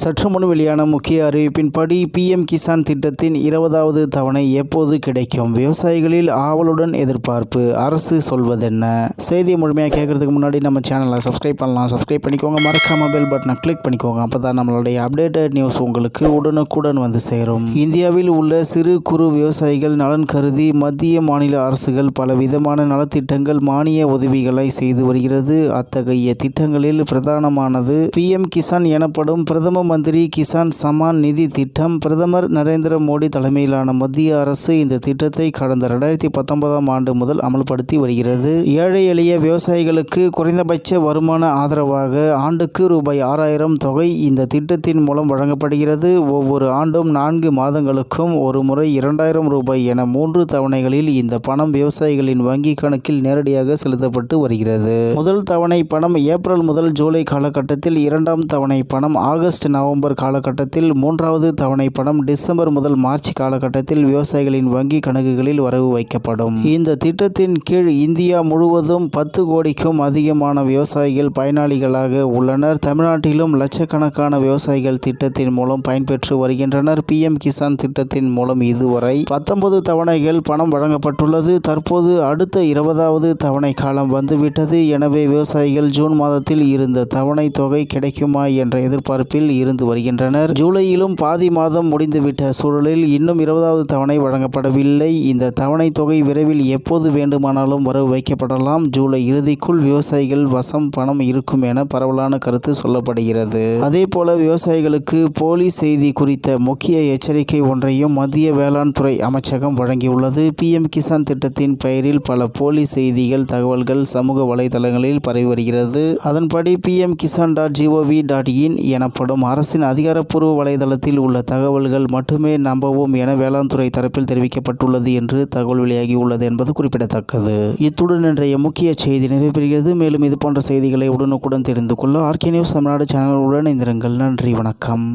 சற்று முன் வெளியான முக்கிய அறிவிப்பின்படி பிஎம் கிசான் திட்டத்தின் இருபதாவது தவணை எப்போது கிடைக்கும்? விவசாயிகளில் ஆவலுடன் எதிர்பார்ப்பு. அரசு சொல்வதென்ன? செய்தியை முழுமையாக கேட்கறதுக்கு முன்னாடி நம்ம சேனலை சப்ஸ்கிரைப் பண்ணலாம். சப்ஸ்கிரைப் பண்ணிக்கோங்க. மறக்காம பெல் பட்டனை கிளிக் பண்ணிக்கோங்க. அப்போ தான் நம்மளுடைய அப்டேட்டட் நியூஸ் உங்களுக்கு உடனுக்குடன் வந்து சேரும். இந்தியாவில் உள்ள சிறு குறு விவசாயிகள் நலன் கருதி மத்திய மாநில அரசுகள் பல விதமான நலத்திட்டங்கள் மானிய உதவிகளை செய்து வருகிறது. அத்தகைய திட்டங்களில் பிரதானமானது பிஎம் கிசான் எனப்படும் பிரதம மந்திரி கிசான் சம்மான் நிதி திட்டம் பிரதமர் நரேந்திர மோடி தலைமையிலான மத்திய அரசு இந்த திட்டத்தை கடந்த ரெண்டாயிரத்தி பத்தொன்பதாம் ஆண்டு முதல் அமல்படுத்தி வருகிறது. ஏழை எளிய விவசாயிகளுக்கு குறைந்தபட்ச வருமான ஆதரவாக ஆண்டுக்கு ரூபாய் ஆறாயிரம் தொகை இந்த திட்டத்தின் மூலம் வழங்கப்படுகிறது. ஒவ்வொரு ஆண்டும் நான்கு மாதங்களுக்கும் ஒரு முறை இரண்டாயிரம் ரூபாய் என மூன்று தவணைகளில் இந்த பணம் விவசாயிகளின் வங்கி கணக்கில் நேரடியாக செலுத்தப்பட்டு வருகிறது. முதல் தவணை பணம் ஏப்ரல் முதல் ஜூலை காலகட்டத்தில் இரண்டாம் தவணை பணம் ஆகஸ்ட் நவம்பர் காலகட்டத்தில் மூன்றாவது தவணை பணம் டிசம்பர் முதல் மார்ச் காலகட்டத்தில் விவசாயிகளின் வங்கி கணக்குகளில் வரவு வைக்கப்படும். இந்த திட்டத்தின் கீழ் இந்தியா முழுவதும் பத்து கோடிக்கும் அதிகமான விவசாயிகள் பயனாளிகளாக உள்ளனர். தமிழ்நாட்டிலும் லட்சக்கணக்கான விவசாயிகள் திட்டத்தின் மூலம் பயன்பெற்று வருகின்றனர். பிஎம் கிசான் திட்டத்தின் மூலம் இதுவரை பத்தொன்பது தவணைகள் பணம் வழங்கப்பட்டுள்ளது. தற்போது அடுத்த இருபதாவது தவணை காலம் வந்துவிட்டது. எனவே விவசாயிகள் ஜூன் மாதத்தில் இருந்த தவணை தொகை கிடைக்குமா என்ற எதிர்பார்ப்பில் இருந்து வருகின்றனர். ஜூலையிலும் பாதி மாதம் முடிந்துவிட்ட சூழலில் இன்னும் இருபதாவது தவணை வழங்கப்படவில்லை. இந்த தவணை தொகை விரைவில் எப்போது வேண்டுமானாலும் வரவு வைக்கப்படலாம். ஜூலை இறுதிக்குள் விவசாயிகள் வசம் பணம் இருக்கும் என பரவலான கருத்து சொல்லப்படுகிறது. அதே போல விவசாயிகளுக்கு போலி செய்தி குறித்த முக்கிய எச்சரிக்கை ஒன்றையும் மத்திய வேளாண் துறை அமைச்சகம் வழங்கியுள்ளது. பிஎம் கிசான் திட்டத்தின் பெயரில் பல போலி செய்திகள் தகவல்கள் சமூக வலைதளங்களில் பரவி வருகிறது. அதன்படி PM Kisan dot G O V dot in எனப்படும் அரசின் அதிகாரப்பூர்வ வலைதளத்தில் உள்ள தகவல்கள் மட்டுமே நம்பவும் என வேளாண் துறை தரப்பில் தெரிவிக்கப்பட்டுள்ளது என்று தகவல் வெளியாகியுள்ளது என்பது குறிப்பிடத்தக்கது. இத்துடன் இன்றைய முக்கிய செய்தி நிறைவேறுகிறது மேலும் இது போன்ற செய்திகளை உடனுக்குடன் தெரிந்து கொள்ள ஆர்கே நியூஸ் தமிழ்நாடு சேனலுடன் இணைந்திருங்கள். நன்றி வணக்கம்.